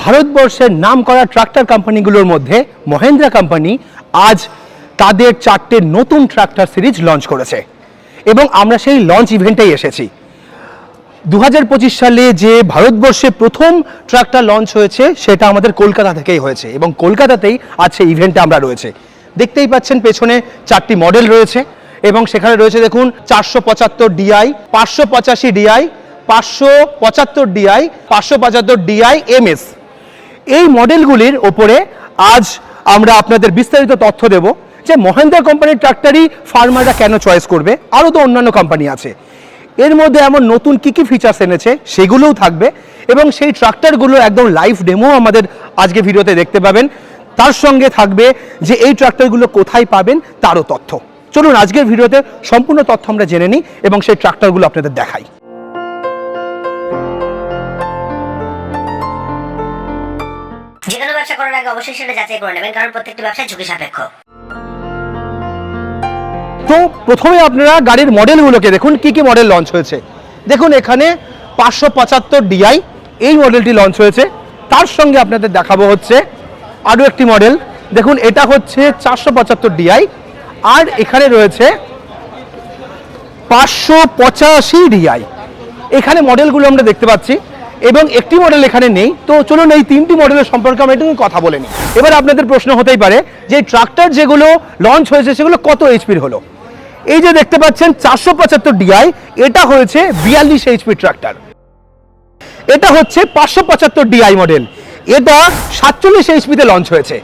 ভারতবর্ষের নাম করা ট্রাক্টর কোম্পানিগুলোর মধ্যে মহেন্দ্রা কোম্পানি আজ তাদের চারটে নতুন ট্রাক্টর সিরিজ লঞ্চ করেছে। এবং আমরা সেই লঞ্চ ইভেন্টেই এসেছি। দু হাজার পঁচিশ সালে যে ভারতবর্ষে প্রথম ট্রাক্টর লঞ্চ হয়েছে, সেটা আমাদের কলকাতা থেকেই হয়েছে। এবং কলকাতাতেই আজ সেই ইভেন্টে আমরা রয়েছে। দেখতেই পাচ্ছেন, পেছনে চারটি মডেল রয়েছে। এবং সেখানে রয়েছে দেখুন, চারশো পঁচাত্তর ডিআই, পাঁচশো পঁচাশি ডিআই, পাঁচশো পঁচাত্তর ডিআই, পাঁচশো পঁচাত্তর ডিআই এমএস এই মডেলগুলির ওপরে আজ আমরা আপনাদের বিস্তারিত তথ্য দেব যে মহেন্দ্রা কোম্পানির ট্রাক্টরই ফার্মাররা কেন চয়েস করবে, আরও তো অন্যান্য কোম্পানি আছে। এর মধ্যে এমন নতুন কি কি ফিচার্স এনেছে সেগুলোও থাকবে এবং সেই ট্রাক্টরগুলো একদম লাইভ ডেমো আমাদের আজকে ভিডিওতে দেখতে পাবেন। তার সঙ্গে থাকবে যে এই ট্রাক্টরগুলো কোথায় পাবেন তারও তথ্য। চলুন আজকের ভিডিওতে সম্পূর্ণ তথ্য আমরা জেনে নিই এবং সেই ট্রাক্টরগুলো আপনাদের দেখাই। করার আগে অবশ্যই সেটা যাচাই করে নেবেন, কারণ প্রত্যেকটি ব্যবসা ঝুঁকি সাপেক্ষ। তো প্রথমে আপনারা গাড়ির মডেলগুলোকে দেখুন, কি কি মডেল লঞ্চ হয়েছে। দেখুন, এখানে পাঁচশো পঁচাত্তর ডিআই এই মডেলটি লঞ্চ হয়েছে। তার সঙ্গে আপনাদের দেখাবো হচ্ছে আরও একটি মডেল দেখুন, এটা হচ্ছে চারশো পঁচাত্তর ডিআই আর এখানে রয়েছে পাঁচশো পঁচাশি ডিআই এখানে মডেলগুলো আমরা দেখতে পাচ্ছি। এবং একটি মডেল এখানে নেই। তো চলুন এই তিনটি মডেলের সম্পর্কে আমরা একটু কথা বলে নিই। এবার আপনাদের প্রশ্ন হতেই পারে যে ট্রাক্টর যেগুলো লঞ্চ হয়েছে সেগুলো কত এইচপির হলো? এই যে দেখতে পাচ্ছেন চারশো পঁচাত্তর ডিআই এটা হয়েছে বিয়াল্লিশ এইচপি ট্রাক্টর এটা হচ্ছে পাঁচশো পঁচাত্তর ডিআই মডেল এটা সাতচল্লিশ এইচপিতে লঞ্চ হয়েছে।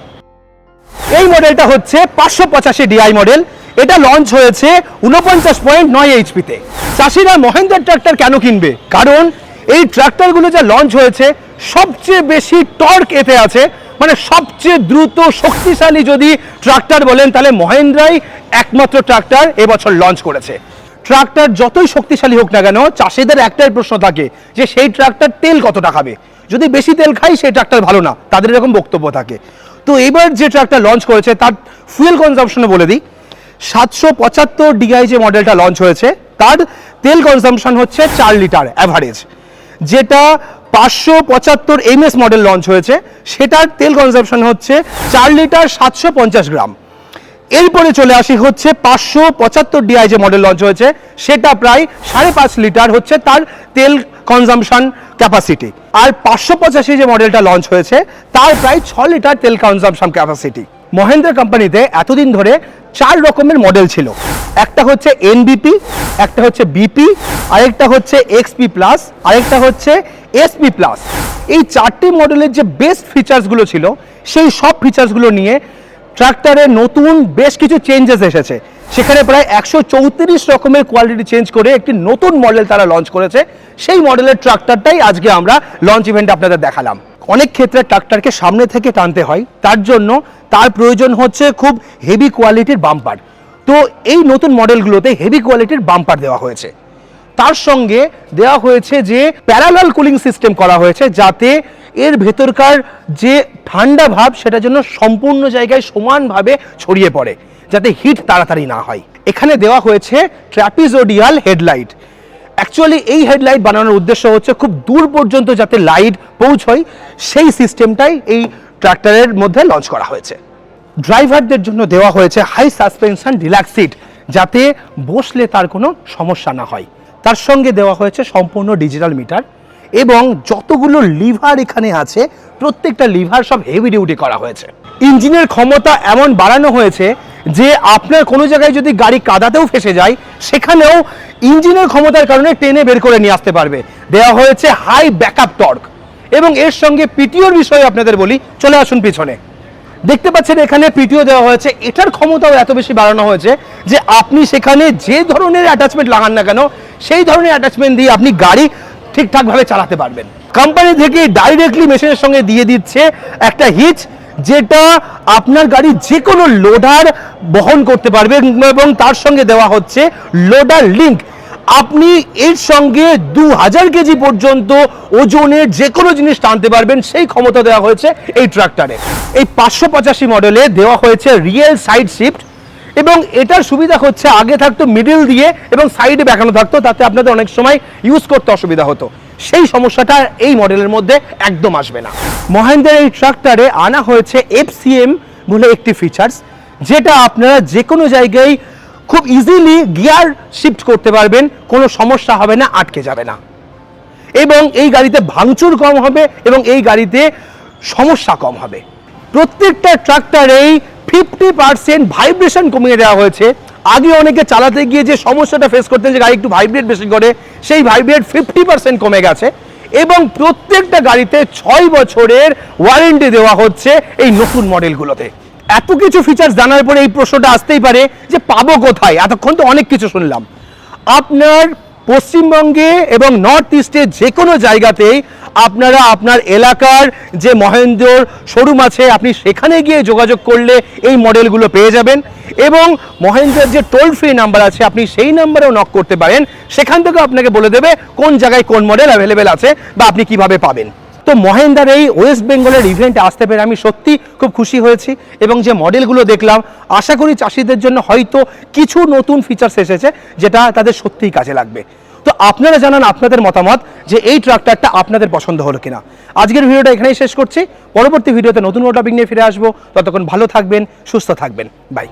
এই মডেলটা হচ্ছে পাঁচশো পঁচাশি ডিআই মডেল এটা লঞ্চ হয়েছে উনপঞ্চাশ পয়েন্ট নয় এইচপিতে চাষিরা মহেন্দ্র ট্রাক্টর কেন কিনবে? কারণ এই ট্রাক্টরগুলো যা লঞ্চ হয়েছে, সবচেয়ে বেশি টর্ক এতে আছে। মানে সবচেয়ে দ্রুত, শক্তিশালী যদি ট্রাক্টর বলেন, তাহলে মহেন্দ্রাই একমাত্র ট্রাক্টর এবছর লঞ্চ করেছে। ট্রাক্টর যতই শক্তিশালী হোক না কেন, চাষিদের একটাই প্রশ্ন থাকে যে, সেই ট্রাক্টর তেল কতটা খাবে? যদি বেশি তেল খাই, সেই ট্রাক্টর ভালো না। তাদের এরকম বক্তব্য থাকে। তো এবার যে ট্রাক্টর লঞ্চ করেছে, তার ফুয়েল কনজাম্পশনে বলে দিই। সাতশো পঁচাত্তর ডিআই যে মডেলটা লঞ্চ হয়েছে। তার তেল কনজাম্পশন হচ্ছে চার লিটার অ্যাভারেজ যেটা পাঁচশো পঁচাত্তর এমএস মডেল লঞ্চ হয়েছে, সেটার তেল কনজাম্পশন হচ্ছে চার লিটার সাতশো পঞ্চাশ গ্রাম। এরপরে চলে আসি হচ্ছে পাঁচশো পঁচাত্তর ডিআই যে মডেল লঞ্চ হয়েছে, সেটা প্রায় সাড়ে পাঁচ লিটার হচ্ছে তার তেল কনজাম্পশন ক্যাপাসিটি আর পাঁচশো পঁচাশি যে মডেলটা লঞ্চ হয়েছে, তার প্রায় ছ লিটার তেল কনজাম্পশন ক্যাপাসিটি মহেন্দ্র কোম্পানিতে এতদিন ধরে চার রকমের মডেল ছিল। একটা হচ্ছে এনবিপি একটা হচ্ছে বিপি আরেকটা হচ্ছে এক্সপি প্লাস আরেকটা হচ্ছে এসপি প্লাস এই চারটি মডেলের যে বেস্ট ফিচার্সগুলো ছিল, সেই সব ফিচার্সগুলো নিয়ে ট্রাক্টরে নতুন বেশ কিছু চেঞ্জেস এসেছে। সেখানে প্রায় একশো চৌত্রিশ রকমের কোয়ালিটি চেঞ্জ করে একটি নতুন মডেল তারা লঞ্চ করেছে। সেই মডেলের ট্রাক্টরটাই আজকে আমরা লঞ্চ ইভেন্টে আপনাদের দেখালাম। অনেক ক্ষেত্রে ট্রাক্টরকে সামনে থেকে টানতে হয়, তার জন্য তার প্রয়োজন হচ্ছে খুব হেভি কোয়ালিটির বাম্পার তো এই নতুন মডেলগুলোতে হেভি কোয়ালিটির বাম্পার দেওয়া হয়েছে। তার সঙ্গে দেওয়া হয়েছে যে প্যারালাল কুলিং সিস্টেম করা হয়েছে যাতে এর ভেতরকার যে ঠান্ডা ভাব সেটা যেন সম্পূর্ণ জায়গায় সমানভাবে ছড়িয়ে পড়ে, যাতে হিট তাড়াতাড়ি না হয়। এখানে দেওয়া হয়েছে ট্র্যাপিজোডিয়াল হেডলাইট অ্যাকচুয়ালি এই হেডলাইট বানানোর উদ্দেশ্য হচ্ছে খুব দূর পর্যন্ত যাতে লাইট পৌঁছয়, সেই সিস্টেমটাই এই ট্রাক্টরের মধ্যে লঞ্চ করা হয়েছে। ড্রাইভারদের জন্য দেওয়া হয়েছে হাই সাসপেনশন রিল্যাক্স সিট যাতে বসলে তার কোনো সমস্যা না হয়। তার সঙ্গে দেওয়া হয়েছে সম্পূর্ণ ডিজিটাল মিটার এবং যতগুলো লিভার এখানে আছে, প্রত্যেকটা লিভার সব হেভি ডিউটি করা হয়েছে। ইঞ্জিনের ক্ষমতা এমন বাড়ানো হয়েছে যে আপনার কোনো জায়গায় যদি গাড়ি কাদাতেও ফেসে যায়, সেখানেও ইঞ্জিনের ক্ষমতার কারণে টেনে বের করে নিয়ে আসতে পারবে। দেওয়া হয়েছে হাই ব্যাকআপ টর্ক এবং এর সঙ্গে পিটিওর বিষয়ে আপনাদের বলি, চলে আসুন পিছনে। দেখতে পাচ্ছেন এখানে পিটিও দেওয়া হয়েছে। এটার ক্ষমতাও এত বেশি বাড়ানো হয়েছে যে আপনি সেখানে যে ধরনের অ্যাটাচমেন্ট লাগান না কেন, সেই ধরনের অ্যাটাচমেন্ট দিয়ে আপনি গাড়ি ঠিকঠাকভাবে চালাতে পারবেন। কোম্পানি থেকে ডাইরেক্টলি মেশিনের সঙ্গে দিয়ে দিচ্ছে একটা হিচ যেটা আপনার গাড়ি যে কোনো লোডার বহন করতে পারবে, এবং তার সঙ্গে দেওয়া হচ্ছে লোডার লিঙ্ক আপনি এর সঙ্গে দু হাজার কেজি পর্যন্ত ওজনের যে কোনো জিনিস টানতে পারবেন, সেই ক্ষমতা দেওয়া হয়েছে এই ট্রাক্টরে। এই পাঁচশো পঁচাশি মডেলে দেওয়া হয়েছে রিয়েল সাইড শিফট এবং এটার সুবিধা হচ্ছে আগে থাকতো মিডিল দিয়ে এবং সাইডে বেঁকানো থাকতো, তাতে আপনাদের অনেক সময় ইউজ করতে অসুবিধা হতো। সেই সমস্যাটা এই মডেলের মধ্যে একদম আসবে না। মহেন্দ্রের এই ট্রাক্টরে আনা হয়েছে এফসিএম বলে একটি ফিচার্স যেটা আপনারা যে কোনো জায়গায় খুব ইজিলি গিয়ার শিফট করতে পারবেন, কোনো সমস্যা হবে না, আটকে যাবে না। এবং এই গাড়িতে ভাঙচুর কম হবে এবং এই গাড়িতে সমস্যা কম হবে। প্রত্যেকটা ট্রাক্টরেই ফিফটি পার্সেন্ট ভাইব্রেশন কমিয়ে দেওয়া হয়েছে। আগে অনেকে চালাতে গিয়ে যে সমস্যাটা ফেস করতেন যে গাড়ি একটু ভাইব্রেট বেশি করে, সেই ভাইব্রেট ফিফটি পার্সেন্ট কমে গেছে। এবং প্রত্যেকটা গাড়িতে ছয় বছরের ওয়ারেন্টি দেওয়া হচ্ছে এই নতুন মডেলগুলোতে এত কিছু ফিচার্স জানার পরে এই প্রশ্নটা আসতেই পারে যে পাবো কোথায়? এতক্ষণ তো অনেক কিছু শুনলাম। আপনার পশ্চিমবঙ্গে এবং নর্থ ইস্টে যে কোনো জায়গাতেই আপনারা আপনার এলাকার যে মহেন্দ্রর শোরুম আছে, আপনি সেখানে গিয়ে যোগাযোগ করলে এই মডেলগুলো পেয়ে যাবেন এবং মহেন্দ্রের যে টোল ফ্রি নাম্বার আছে, আপনি সেই নাম্বারেও নক করতে পারেন। সেখান থেকে আপনাকে বলে দেবে কোন জায়গায় কোন মডেল অ্যাভেলেবেল আছে বা আপনি কীভাবে পাবেন। তো মহেন্দার এই ওয়েস্ট বেঙ্গলের ইভেন্টে আসতে পেরে আমি সত্যি খুব খুশি হয়েছি এবং যে মডেলগুলো দেখলাম, আশা করি চাষিদের জন্য হয়তো কিছু নতুন ফিচার্স এসেছে যেটা তাদের সত্যিই কাজে লাগবে। তো আপনারা জানান আপনাদের মতামত যে এই ট্রাক্টরটা আপনাদের পছন্দ হলো কিনা। আজকের ভিডিওটা এখানেই শেষ করছি। পরবর্তী ভিডিওতে নতুন টপিক নিয়ে ফিরে আসব। ততক্ষণ ভালো থাকবেন, সুস্থ থাকবেন। বাই